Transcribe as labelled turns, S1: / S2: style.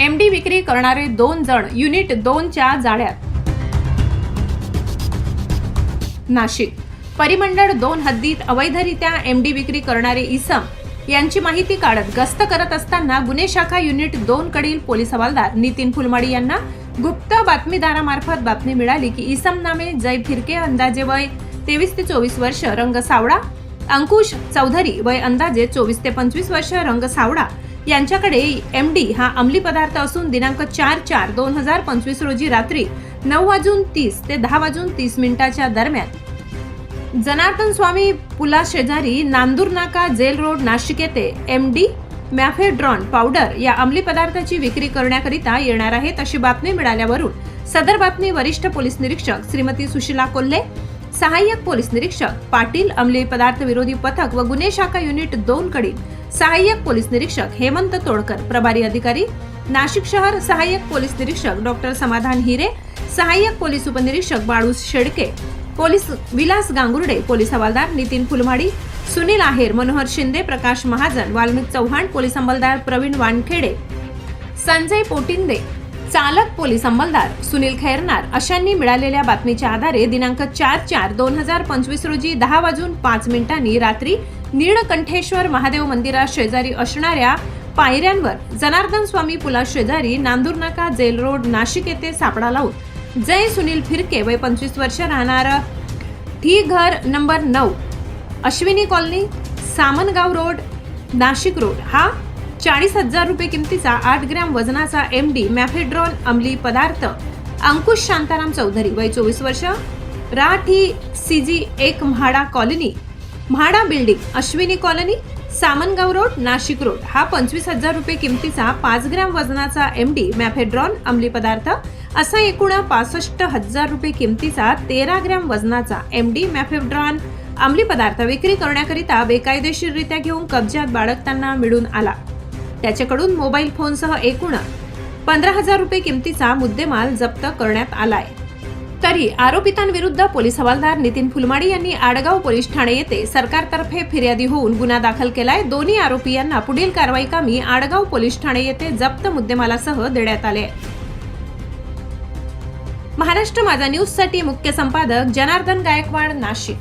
S1: MD विक्री करणारे दोन जण युनिट दोनच्या जाळ्यात. नाशिक. परिमंडळ दोन हद्दीत अवैधरित्या एमडी विक्री करणारे इसम यांची माहिती काढत गस्त करत असताना गुन्हे शाखा युनिट दोन कडील पोलीस हवालदार नितीन फुलमाडी यांना गुप्त बातमीदारामार्फत बातमी मिळाली की इसम नामे जय फिरके अंदाजे वय तेवीस ते चोवीस वर्ष रंग सावडा अंकुश चौधरी वय अंदाजे चोवीस ते पंचवीस वर्ष रंग सावडा यांच्याकडे एम डी हा अंमली पदार्थ असून दिनांक चार चार दोन हजार पंचवीस रोजी रात्री नऊ वाजून तीस ते दहा वाजून तीस मिनिटाच्या दरम्यान. जनार्दन स्वामी पुला शेजारी नांदूर नाका जेल रोड नाशिक येथे एम डी मॅफेड्रॉन पावडर या अंमली पदार्थाची विक्री करण्याकरिता येणार आहेत अशी बातमी मिळाल्यावरून सदर बातमी वरिष्ठ पोलीस निरीक्षक श्रीमती सुशीला कोल्हे सहाय्यक पोलीस निरीक्षक पाटील अंमली पदार्थ विरोधी पथक व गुन्हे शाखा युनिट दोन कडील सहाय्यक पोलीस निरीक्षक हेमंत तोडकर प्रभारी अधिकारी नाशिक शहर सहाय्यक पोलीस निरीक्षक डॉक्टर समाधान हिरे सहाय्यक पोलीस उपनिरीक्षक बाळू शेडके पोलीस विलास गांगुर्डे पोलीस हवालदार नितीन फुलमाडी सुनील आहेर मनोहर शिंदे प्रकाश महाजन वाल्मिक चव्हाण पोलीस अंमलदार प्रवीण वानखेडे संजय पोटिंदे चालक पोलीस अंमलदार सुनील खैरनार अशांनी मिळालेल्या बातमीच्या आधारे दिनांक चार चार दोन हजार पंचवीस रोजी दहा वाजून पाच मिनिटांनी रात्री नीळकंठेश्वर महादेव मंदिरात शेजारी असणाऱ्या पायऱ्यांवर जनार्दन स्वामी पुला शेजारी नांदूर नाका जेल रोड नाशिक येथे सापडा लावून जय सुनील फिरके वय पंचवीस वर्ष राहणार ठी घर नंबर नऊ. Ashwini colony Samangaon road Nashik road. हा चाळीस हजार रुपये किमतीचा आठ ग्रॅम वजनाचा एम डी मॅफेड्रॉन अंमली पदार्थ. अंकुश शांताराम चौधरी वय चोवीस वर्ष. राठी सी जी एक MHADA colony. MHADA building Ashwini colony Samangaon road Nashik road. हा पंचवीस हजार रुपये किमतीचा पाच ग्रॅम वजनाचा एम डी मॅफेड्रॉन अंमली पदार्थ. असा एकूण पासष्ट हजार रुपये किमतीचा तेरा ग्रॅम वजनाचा एम डी मॅफेड्रॉन. अंमली पदार्थ विक्री करण्याकरिता बेकायदेशीररित्या घेऊन कब्जात बाळगताना मिळून आला. त्याच्याकडून मोबाईल फोनसह एकूण पंधरा हजार रुपये किमतीचा मुद्देमाल जप्त करण्यात आलाय. तरी आरोपितांविरुद्ध पोलीस हवालदार नितीन फुलमाडी यांनी आडगाव पोलीस ठाणे येथे सरकारतर्फे फिर्यादी होऊन गुन्हा दाखल केलाय. दोन्ही आरोपी यांना पुढील कारवाई कामी आडगाव पोलीस ठाणे येथे जप्त मुद्देमालासह देण्यात आले. महाराष्ट्र माझा न्यूजसाठी मुख्य संपादक जनार्दन गायकवाड नाशिक.